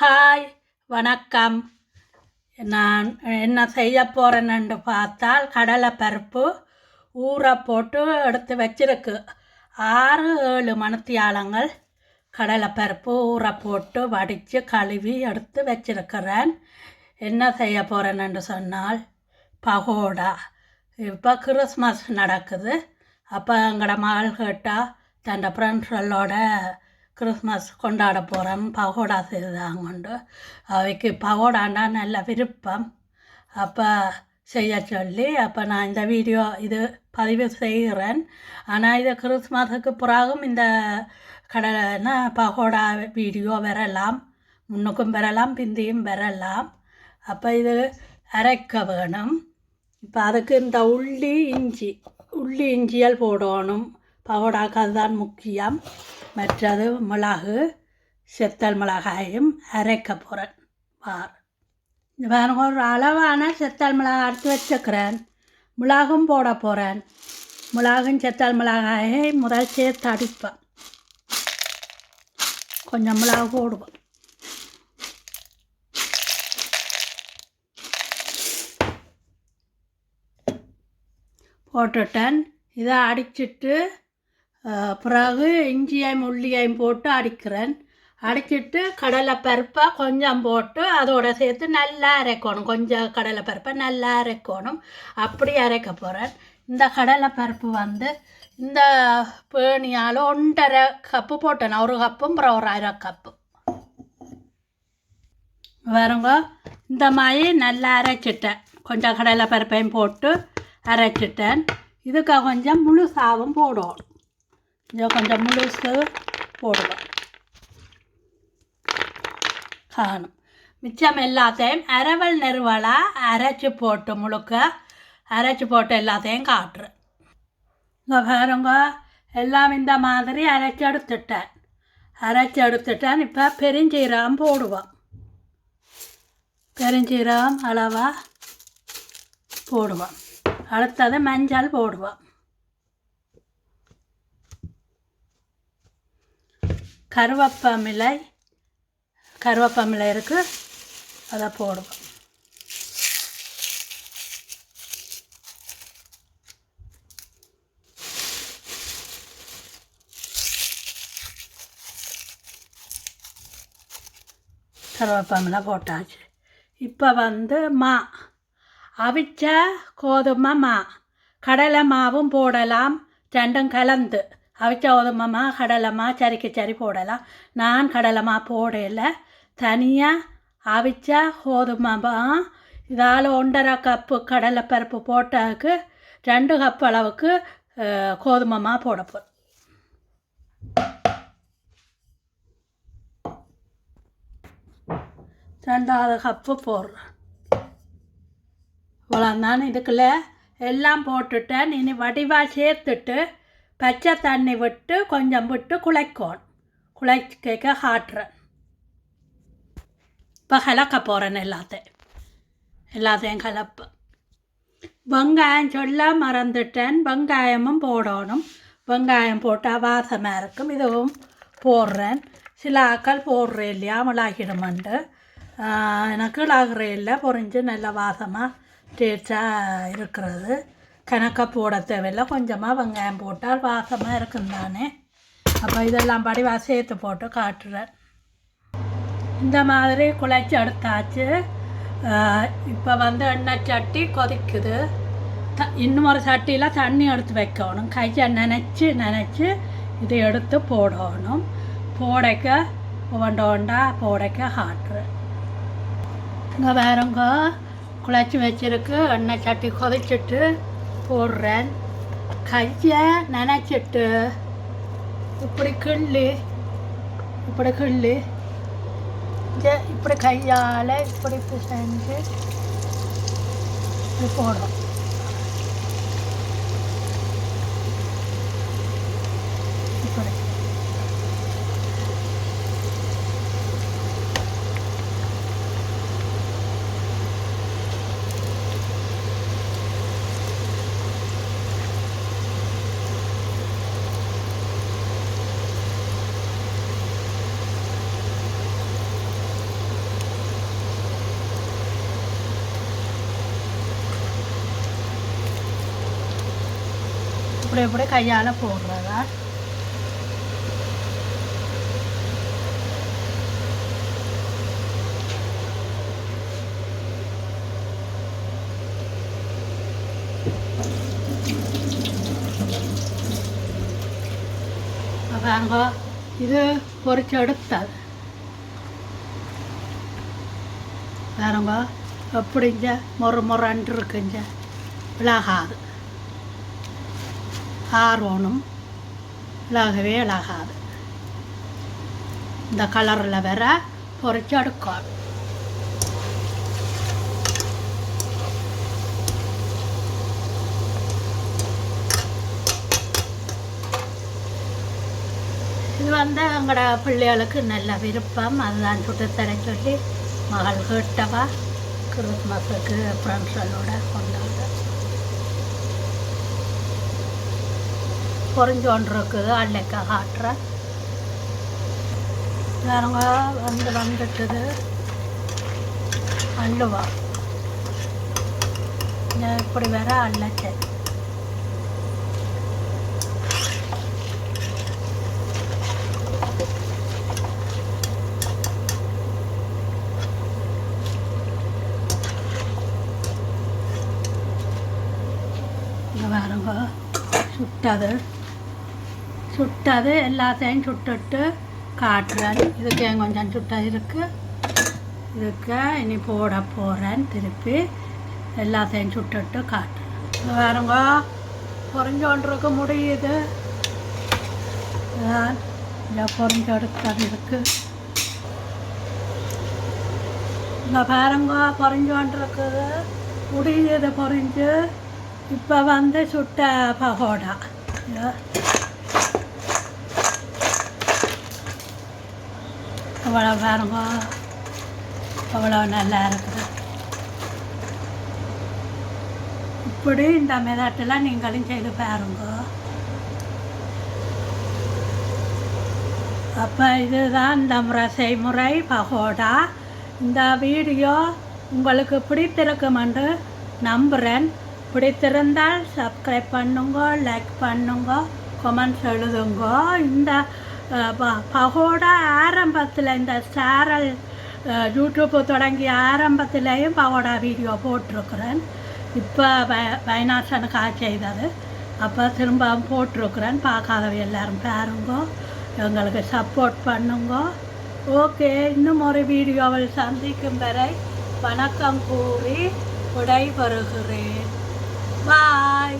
Hi வணக்கம். நான் என்ன செய்ய போகிறேன்னு பார்த்தால் கடலை பருப்பு ஊற போட்டு எடுத்து வச்சிருக்கு. ஆறு ஏழு மணத்தியாலங்கள் கடலை பருப்பு ஊற போட்டு வடித்து கழுவி எடுத்து வச்சிருக்கிறேன். என்ன செய்ய போகிறேன்னு சொன்னால் பகோடா. இப்போ கிறிஸ்மஸ் நடக்குது. அப்போ எங்களோட மகள் கேட்டால் தன் ஃப்ரெண்ட்ஸுகளோட கிறிஸ்மஸ் கொண்டாட போகிறோம் பகோடா செய்தாங்கண்டு அவைக்கு பகோடாண்டா நல்ல விருப்பம். அப்போ செய்ய சொல்லி அப்போ நான் இந்த வீடியோ இது பதிவு செய்கிறேன். ஆனால் இது கிறிஸ்மஸுக்கு பிறகும் இந்த கடலைன்னா பகோடா வீடியோ வரலாம். முன்னுக்கும் வரலாம் பிந்தியும் வரலாம். அப்போ இது அரைக்க வேணும். இப்போ அதுக்கு இந்த உள்ளி இஞ்சி உள்ளி இஞ்சியல் போடணும். பகோடாக்கு அதுதான் முக்கியம். மற்றது மிளகு செத்தல் மிளகாயும் அரைக்க போகிறேன் வார் இந்த பாருங்க ஒரு அளவான செத்தல் மிளகாய் அரைச்சி வச்சுக்கிறேன். மிளகும் போட போகிறேன் மிளகும் செத்தல் மிளகாயை முதல் சேர்த்து அடிப்பேன். கொஞ்சம் மிளகு போடுவேன் போட்டுட்டேன். இதை அடிச்சிட்டு பிறகு இஞ்சியையும் உள்ளியையும் போட்டு அடிக்கிறேன். அடிச்சிட்டு கடலை பருப்பை கொஞ்சம் போட்டு அதோட சேர்த்து நல்லா அரைக்கணும். கொஞ்சம் கடலை பருப்பை நல்லா அரைக்கணும். அப்படி அரைக்க போகிறேன் இந்த கடலை பருப்பு வந்து இந்த பேணியால் ஒன்றரை கப்பு போட்டேன். ஒரு கப்பும் அப்புறம் ஒரு அரை கப்பு வருங்க இந்த மாதிரி நல்லா அரைச்சிட்டேன். கொஞ்சம் கடலை பருப்பையும் போட்டு அரைச்சிட்டேன். இதுக்கு கொஞ்சம் முழுசாவும் போடுவோம் இதை கொஞ்சம் முழுசு போடுவோம் காணும் மிச்சம் எல்லாத்தையும் அரவல் நெருவலாக அரைச்சி போட்டு முழுக்க அரைச்சி போட்டு எல்லாத்தையும் காட்டுறேன் இங்கே பாருங்க எல்லாம் இந்த மாதிரி அரைச்சி எடுத்துட்டேன் அரைச்சி எடுத்துட்டேன் இப்போ பெருஞ்சீரகம் போடுவோம் பெருஞ்சீரகம் அளவாக போடுவோம் அடுத்தது மஞ்சள் போடுவோம் கருவேப்பமிலை கருவேப்பமிலை இருக்குது அதை போடுவோம். கருவேப்பமிலை போட்டாச்சு. இப்போ வந்து மா அவிச்ச கோதுமை மா கடலை மாவும் போடலாம் ரெண்டும் கலந்து. அவிச்ச கோதுமை மா சரிக்கு சரி போடலாம். நான் கடலைமா போடலை. போடல தனியாக அவிச்ச கோதுமை இதால் ஒன்றரை கப்பு கடலை பருப்பு போட்டாக்கு ரெண்டு கப் அளவுக்கு அஹ், கோதுமை போட ரெண்டாவது கப்பு போடுறேன். இவ்வளோதான் இதுக்குள்ள எல்லாம் போட்டுட்டேன். இனி வடிவாக சேர்த்துட்டு பச்சை தண்ணி விட்டு கொஞ்சம் விட்டு குழைக்கணும். குழைக்க காட்டுறேன். இப்போ கலக்க போகிறேன் எல்லாத்தையும். எல்லாத்தையும் கலப்பேன் வெங்காயம் சொல்ல மறந்துட்டேன். வெங்காயமும் போடணும். வெங்காயம் போட்டால் வாசமாக இருக்கும். இதுவும் போடுறேன். சில ஆக்கள் போடுறேன் இல்லையா? மிளகிடுமண்டு எனக்கு இளாகிறே இல்லை. பொறிஞ்சு நல்ல வாசமாக டேஸ்டாக இருக்கிறது. கணக்கை போட தேவையில்லை. கொஞ்சமாக வெங்காயம் போட்டால் வாசமாக இருக்கும் தானே. அப்போ இதெல்லாம் படிவா சேர்த்து போட்டு காட்டுறேன். இந்த மாதிரி குழைச்சி எடுத்தாச்சு. இப்போ வந்து எண்ணெய் சட்டி கொதிக்குது. த இன்னும் ஒரு சட்டியில் தண்ணி எடுத்து வைக்கணும். கையை நினச்சி நினச்சி இதை எடுத்து போடணும். போடைக்க ஒண்டா ஒண்டா போடைக்க காட்டுறேன். இங்கே வேறங்க குழச்சி வச்சிருக்கு. எண்ணெய் சட்டி கொதிச்சிட்டு போடுறேன். கையை நினச்சிட்டு இப்படி கிள்ளு இப்படி கிள்ளு. இப்படி கையால் இப்படி இப்படி செஞ்சு இப்படி போடுறோம் இப்படி. இப்படி இப்படி கையால் போடுறதா பாருங்க இது பொறிச்செடுத்தது பாருங்க எப்படிங்க மொறு மொறன்று இருக்குங்க விலாகாது ஆர்வனும் விலகவே விலகாது இந்த கலரில் வேற பொறிச்சு எடுக்கணும் இது வந்து எங்களோட பிள்ளைகளுக்கு நல்ல விருப்பம். அதுதான் சுட்டுத்தர சொல்லி மகள் கேட்டவா. கிறிஸ்மஸுக்கு ஃப்ரெண்ட்ஸோட கொண்டாடு பொறிஞ்சோன்று இருக்குது அன்னைக்கு காட்டுறேன் வேறங்க வந்து வந்துட்டுது. அள்ளுவா. இப்படி வேற அள்ளச்சேன் இங்கே பாருங்க சுட்டது. சுட்டது எல்லாத்தையும் சுட்டுட்டு காட்டுறேன். இதுக்கு கொஞ்சம் சுட்டது இருக்கு. இதுக்கு இனி போட போகிறேன் திருப்பி. எல்லாத்தையும் சுட்டுட்டு காட்டுறேன். இங்க பொறிஞ்சோன்றிருக்கு முடியுது. இதான் இந்த இருக்கு. இங்கே பாருங்க பொறிஞ்சோன்றிருக்குது முடியுது பொறிஞ்சு. இப்போ வந்து சுட்ட பகோடா. அவ்வளோ பாருங்க. அவ்வளோ நல்லா இருக்குது. இப்படி இந்த மெதாட்டெல்லாம் நீங்களும் செய்து பாருங்க. அப்போ இதுதான் இந்த முறை செய்முறை பகோடா. இந்த வீடியோ உங்களுக்கு பிடித்திருக்குமென்று நம்புகிறேன் பிடித்திருந்தால் சப்ஸ்கிரைப் பண்ணுங்க லைக் பண்ணுங்க கமெண்ட்ஸ் எழுதுங்க. இந்த பகோடா ஆரம்பத்தில் இந்த சேரல் யூடியூப்பு தொடங்கி ஆரம்பத்திலேயும் பகோடா வீடியோ போட்டிருக்கிறேன் இப்போ வ வைநாசனுக்காக செய்தது அப்போ திரும்பவும் போட்டிருக்கிறேன் பார்க்காதவை எல்லோரும் பாருங்கோ எங்களுக்கு சப்போர்ட் பண்ணுங்கோ ஓகே இன்னும் ஒரு வீடியோவில் சந்திக்கும் வரை வணக்கம் கூறி விடைபெறுகிறேன் பாய்